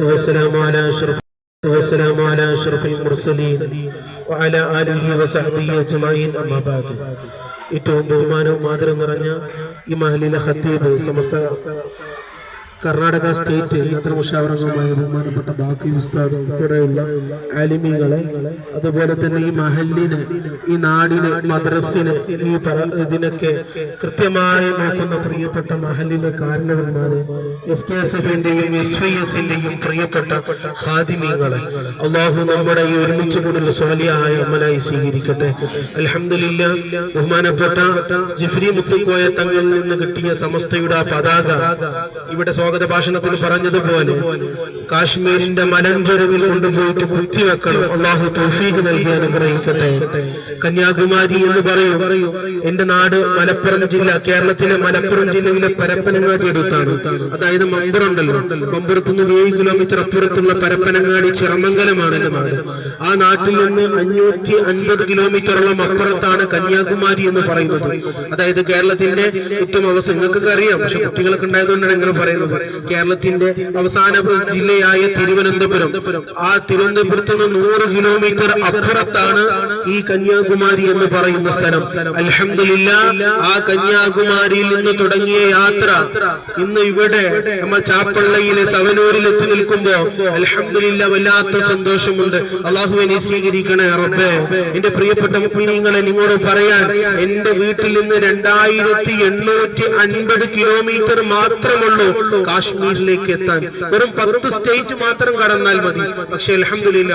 والسلام على أشرف والسلام على أشرف المرسلين وعلى آله وصحبه أجمعين أما بعد ഏറ്റവും ബഹുമാനവും ആദരവും നിറഞ്ഞ ഈ മഹലിലെ ഖത്തീബ് സമസ്ത കർണാടക സ്റ്റേറ്റ് യന്ത്രമുഷാവറങ്ങളുമായ ബഹുമാനപ്പെട്ട ബാക്കി ഉസ്താദ് ആലിമികളെ അതുപോലെ തന്നെ ഈ മഹലിന് ഈ നാടിന് മദ്രസിന് ഈ ഇതിനൊക്കെ കൃത്യമായി നോക്കുന്ന പ്രിയപ്പെട്ട മഹലിലെ കാരണവന്മാരെ എസ് കെ എസ് എഫിന്റെയും എസ് വി എസിന്റെയും പ്രിയപ്പെട്ട ഖാദിമീങ്ങളെ അള്ളാഹു നമ്മുടെ ഈ ഒരുമിച്ച് കൂടുന്ന സ്വാലിയായ അമലായി സ്വീകരിക്കട്ടെ. അലഹമില്ല ബഹുമാനപ്പെട്ട ജിഫ്രി മുത്തുക്കോയ തങ്ങളിൽ നിന്ന് കിട്ടിയ സമസ്തയുടെ പതാക ഇവിടെ സ്വാഗത ഭാഷണത്തിൽ പറഞ്ഞതുപോലെ കാശ്മീരിന്റെ മലഞ്ചെരുവിൽ കൊണ്ടുപോയിട്ട് കുത്തിവെക്കണം അള്ളാഹു തോഫീക്ക് നൽകി അനുഗ്രഹിക്കട്ടെ. കന്യാകുമാരി എന്ന് പറയും എന്റെ നാട് മലപ്പുറം ജില്ല കേരളത്തിലെ മലപ്പുറം ജില്ലയിലെ പരപ്പനങ്ങാടി അടുത്താണ്. അതായത് മമ്പുറുണ്ടല്ലോ മമ്പുറത്ത് നിന്ന് ഏഴ് കിലോമീറ്റർ അപ്പുറത്തുള്ള പരപ്പനങ്ങാടി ചിറമംഗലമാണ് എന്റെ നാട്. ആ നാട്ടിൽ നിന്ന് അഞ്ഞൂറ്റി അൻപത് കിലോമീറ്ററോളം അപ്പുറത്താണ് കന്യാകുമാരി എന്ന് പറയുന്നത്. അതായത് കേരളത്തിന്റെ ഏറ്റവും അവസ്ഥ. നിങ്ങൾക്കൊക്കെ അറിയാം. പക്ഷെ കുട്ടികളൊക്കെ ഉണ്ടായതുകൊണ്ടാണ് ഇങ്ങനെ പറയുന്നത്. കേരളത്തിന്റെ അവസാന ജില്ലയായ തിരുവനന്തപുരം. ആ തിരുവനന്തപുരത്ത് നിന്ന് നൂറ് കിലോമീറ്റർ അപ്പുറത്താണ് ഈ കന്യാകുമാരി എന്ന് പറയുന്ന സ്ഥലം. അലഹമില്ല ആ കന്യാകുമാരിയിൽ നിന്ന് തുടങ്ങിയ യാത്ര. ഇന്ന് ഇവിടെ നമ്മ ചാപ്പള്ളയിലെ സവനൂരിൽ എത്തി നിൽക്കുമ്പോ അലഹമില്ല വല്ലാത്ത സന്തോഷമുണ്ട്. അള്ളാഹുവിനെ സ്വീകരിക്കണേ റബ്ബേ. എന്റെ പ്രിയപ്പെട്ട മുക്മിനിങ്ങളെ നിങ്ങളോട് പറയാൻ എന്റെ വീട്ടിൽ നിന്ന് രണ്ടായിരത്തി എണ്ണൂറ്റി അൻപത് കിലോമീറ്റർ മാത്രമുള്ളൂ. കാശ്മീരിലേക്ക് എത്താൻ വെറും പത്ത് സ്റ്റേറ്റ് മാത്രം കടന്നാൽ മതി. പക്ഷെ അലഹമില്ല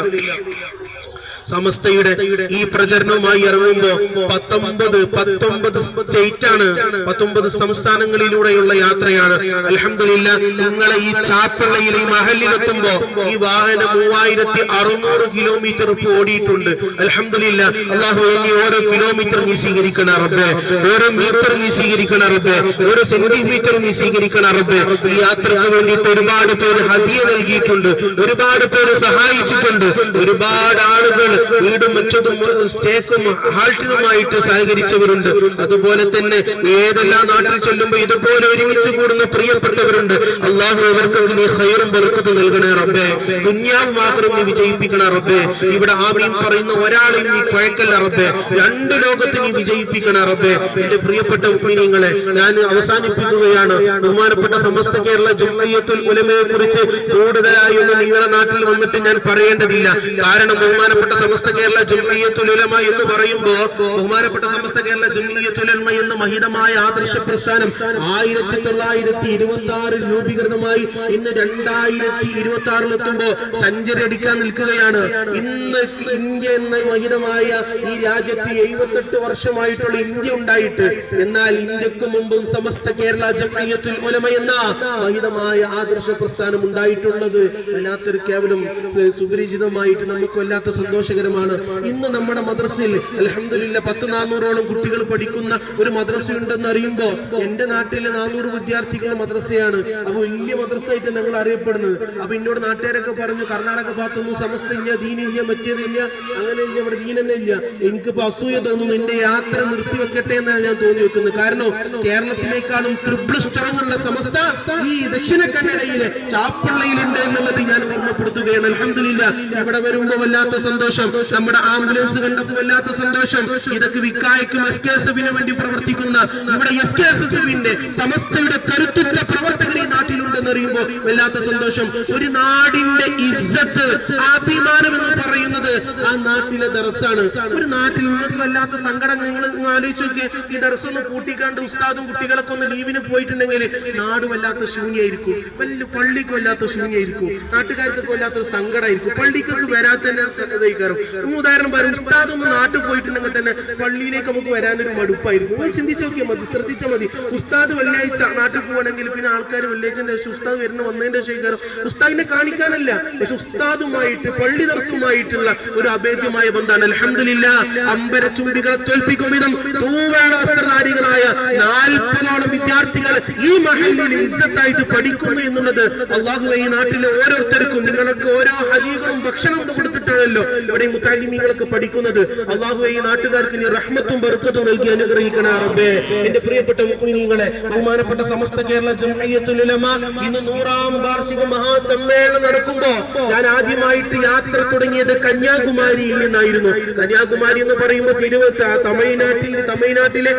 സമസ്തയുടെ ഈ പ്രചരണവുമായി ഇറങ്ങുമ്പോ പത്തൊമ്പത് പത്തൊമ്പത് സ്റ്റേറ്റ് ആണ് പത്തൊമ്പത് സംസ്ഥാനങ്ങളിലൂടെയുള്ള യാത്രയാണ്. അലഹമില്ല നിങ്ങളെ ഈ ചാപ്പിള്ളയിൽ ഈ മഹലിലെത്തുമ്പോ ഈ വാഹനം മൂവായിരത്തി അറുന്നൂറ് കിലോമീറ്റർ ഇപ്പൊ ഓടിയിട്ടുണ്ട്. അലഹമില്ല അള്ളാഹു ഓരോ കിലോമീറ്റർ നീ സ്വീകരിക്കണ റബ്ബേ. ഓരോ മീറ്റർ നീ സ്വീകരിക്കണ റബ്ബേ. ഓരോ സെന്റിമീറ്റർ നീ സ്വീകരിക്കണ റബ്ബേ. ഈ യാത്രയ്ക്ക് വേണ്ടിയിട്ട് ഒരുപാട് പേര് ഹദിയ നൽകിയിട്ടുണ്ട്. ഒരുപാട് പേര് സഹായിച്ചിട്ടുണ്ട്. ഒരുപാട് ആളുകൾ വീടും മറ്റതും സ്റ്റേക്കും ഹാൾട്ടിനുമായിട്ട് സഹകരിച്ചവരുണ്ട്. അതുപോലെ തന്നെ ഏതെല്ലാം നാട്ടിൽ ചെല്ലുമ്പോൾ ഇതുപോലെ ഒരുമിച്ച് കൂടുന്ന പ്രിയപ്പെട്ടവരുണ്ട്. അള്ളാഹു അവർക്കൊക്കെ നീ ഹൈറും ബർക്കത്ത് നൽകണേ റബ്ബേ. ദുന്യാവ് മാത്രം നീ വിജയിപ്പിക്കണേ റബ്ബേ. ഇവിടെ ആമീൻ പറയുന്ന ഒരാളെയും നീ കുഴക്കല്ല റബ്ബേ. രണ്ട് ലോകത്ത് നീ വിജയിപ്പിക്കണേ റബ്ബേ. എന്റെ പ്രിയപ്പെട്ട ഉമ്മിനിങ്ങളെ ഞാൻ അവസാനിപ്പിക്കുകയാണ്. ബഹുമാനപ്പെട്ട സമസ്ത കേരള ജുമ്മയ്യത്തുൽ ഉലമയെ കുറിച്ച് കൂടുതലായി ഒന്നും നിങ്ങളുടെ നാട്ടിൽ വന്നിട്ട് ഞാൻ പറയേണ്ടതില്ല. കാരണം ബഹുമാനപ്പെട്ട സമസ്ത കേരള ജുമ്മയ്യത്തുൽ ഉലമ എന്ന് പറയുമ്പോൾ ബഹുമാനപ്പെട്ട സമസ്ത കേരള ജുമ്മയ്യത്തുൽ ഉലമ എന്ന മഹിതമായ ആദർശ പ്രസ്ഥാനം ആയിരത്തി തൊള്ളായിരത്തി ഇരുപത്തി ആറിൽ രൂപീകൃതമായി ഇന്ന് രണ്ടായിരത്തി ഇരുപത്തി ആറിൽ എത്തുമ്പോൾ സെഞ്ചുറി അടിക്കാൻ നിൽക്കുകയാണ്. ഇന്ന് ഇന്ത്യ എന്ന മഹിതമായ ഈ രാജ്യത്ത് എഴുപത്തെട്ട് വർഷമായിട്ടുള്ള ഇന്ത്യ ഉണ്ടായിട്ട് എന്നാൽ ഇന്ത്യയ്ക്ക് മുമ്പും സമസ്ത കേരള ജംഇയ്യത്തുൽ ഉലമ എന്ന മഹിതമായ ആദർശ പ്രസ്ഥാനം ഉണ്ടായിട്ടുള്ളത്. അല്ലാത്തൊരു കേവലം സുപരിചിതമായിട്ട് നമുക്ക് വല്ലാത്ത സന്തോഷകരമാണ് ഇന്ന് നമ്മുടെ മദ്രസയിൽ അലഹമില്ല പത്ത് നാനൂറോളം കുട്ടികൾ പഠിക്കുന്ന ഒരു മദ്രസ ഉണ്ടെന്ന് അറിയുമ്പോ എന്റെ നാട്ടിലെ നാനൂറ് വിദ്യാർത്ഥികൾ മദ്രസയാണ്. അപ്പൊ വലിയ മദ്രസയായിട്ട് ഞങ്ങൾ അറിയപ്പെടുന്നത്. അപ്പൊ എന്നോട് നാട്ടുകാരൊക്കെ പറഞ്ഞു കർണാടക ഭാഗത്തൊന്നും സമസ്ത ഇല്ല ദീനില്ല മറ്റേതില്ല അങ്ങനെ ഇല്ല ഇവിടെ ദീനന്നെ ഇല്ല. എനിക്കിപ്പോ അസൂയ തോന്നുന്നു എന്റെ യാത്ര നിർത്തി വെക്കട്ടെ എന്നാണ് ഞാൻ തോന്നി വെക്കുന്നത്. കാരണം കേരളത്തിനേക്കാളും ത്രിപിൾ സ്ട്രോങ് ഉള്ള സമസ്ത ഈ ദക്ഷിണ കന്നഡയിലെ ചാപ്പള്ളയിലുണ്ട് എന്നുള്ളത് ഞാൻ ഓർമ്മപ്പെടുത്തുകയാണ്. അലഹമില്ല ഇവിടെ വരുമ്പോ വല്ലാത്ത സന്തോഷം. നമ്മുടെ ആംബുലൻസ് കണ്ടപ്പോൾ വല്ലാത്ത സന്തോഷം. ഇതൊക്കെ വിക്കായക്കും എസ് കെ എസ് എഫിന് വേണ്ടി പ്രവർത്തിക്കുന്ന ഇവിടെ എസ് കെ എസ് എഫിന്റെ സമസ്തയുടെ കരുത്തുറ്റ പ്രവർത്തകർ ഈ നാട്ടിലുണ്ടെന്ന് അറിയുമ്പോൾ വല്ലാത്ത സന്തോഷം. ഒരു നാടിന്റെ ഇസ്സത്ത് അഭിമാനം എന്ന് പറയുന്നത് ആ നാട്ടിലെ ദർസാണ്. ഒരു നാട്ടിൽ നിങ്ങൾക്ക് വല്ലാത്ത സങ്കടം നിങ്ങൾ ആലോചിച്ച് നോക്കിയേ. ഈ ദർസ് ഒന്ന് കൂട്ടിക്കാണ്ട് ഉസ്താദും കുട്ടികളൊക്കെ ഒന്ന് ലീവിന് പോയിട്ടുണ്ടെങ്കിൽ നാട് വല്ലാത്ത ശൂന്യായിരിക്കും. വലിയ പള്ളിക്ക് വല്ലാത്ത ശൂന്യായിരിക്കും. നാട്ടുകാർക്കൊക്കെ വല്ലാത്തൊരു സങ്കടമായിരിക്കും പള്ളിക്കൊക്കെ വരാത്ത തന്നെ ഇതായിക്കാറും ഉദാഹരണം പറയും ഉസ്താദ് ഒന്ന് നാട്ടിൽ പോയിട്ടുണ്ടെങ്കിൽ തന്നെ പള്ളിയിലേക്ക് നമുക്ക് വരാനൊരു മടുപ്പായിരിക്കും. നിങ്ങൾ ചിന്തിച്ചു നോക്കിയാൽ മതി ശ്രദ്ധിച്ചാൽ മതി. ഉസ്താദ് വെള്ളിയാഴ്ച നാട്ടിൽ പോകണമെങ്കിൽ പിന്നെ ആൾക്കാർ വെള്ളിയാഴ്ചന്റെ ശേഷം ഉസ്താദ് വരുന്ന വന്നതിന്റെ ശേഷം ഉസ്താദിനെ കാണിക്കാനല്ല പക്ഷെ ഉസ്താദുമായിട്ട് പള്ളി ദർസുമായിട്ടുള്ള ഒരു അഭേദ്യമായ ബന്ധമാണ്. അലഹമില്ല അമ്പര ചുണ്ടികളെ തോൽപ്പിക്കും വിധം തൂവെള്ള വസ്ത്രധാരികളായ നാൽപ്പതോളം വിദ്യാർത്ഥികൾ ഈ മഹലിൽ ഇസ്സത്തായിട്ട് പഠിക്കുന്നു എന്നുള്ളത് അള്ളാഹു ഈ നാട്ടിലെ ഓരോരുത്തർക്കും നിങ്ങൾക്ക് ഓരോ ഹരീകളും ഭക്ഷണം കൊടുത്തിട്ട് കൊടുത്തിട്ടാണല്ലോ. ഇവിടെ ഈ പഠിക്കുന്നത് അള്ളാഹു ഈ നാട്ടുകാർക്ക് നീ റഹ്മത്തും ബർക്കത്തും നൽകി അനുഗ്രഹിക്കണേ റബ്ബേ. എന്റെ പ്രിയപ്പെട്ട മുഅ്മിനീങ്ങളെ ബഹുമാനപ്പെട്ട സമസ്ത കേരള ജംഇയ്യത്തുൽ ഉലമ ഇന്ന് നൂറാം വാർഷിക മഹാസമ്മേളനം നടക്കുമ്പോ ഞാൻ ആദ്യമായിട്ട് യാത്ര തുടങ്ങിയത് കന്യാകുമാരിയിൽ നിന്നായിരുന്നു. കന്യാകുമാരി എന്ന് പറയുമ്പോൾ തിരുവത്ത തമിഴ്നാട്ടിൽ തമിഴ്നാട്ടിലെ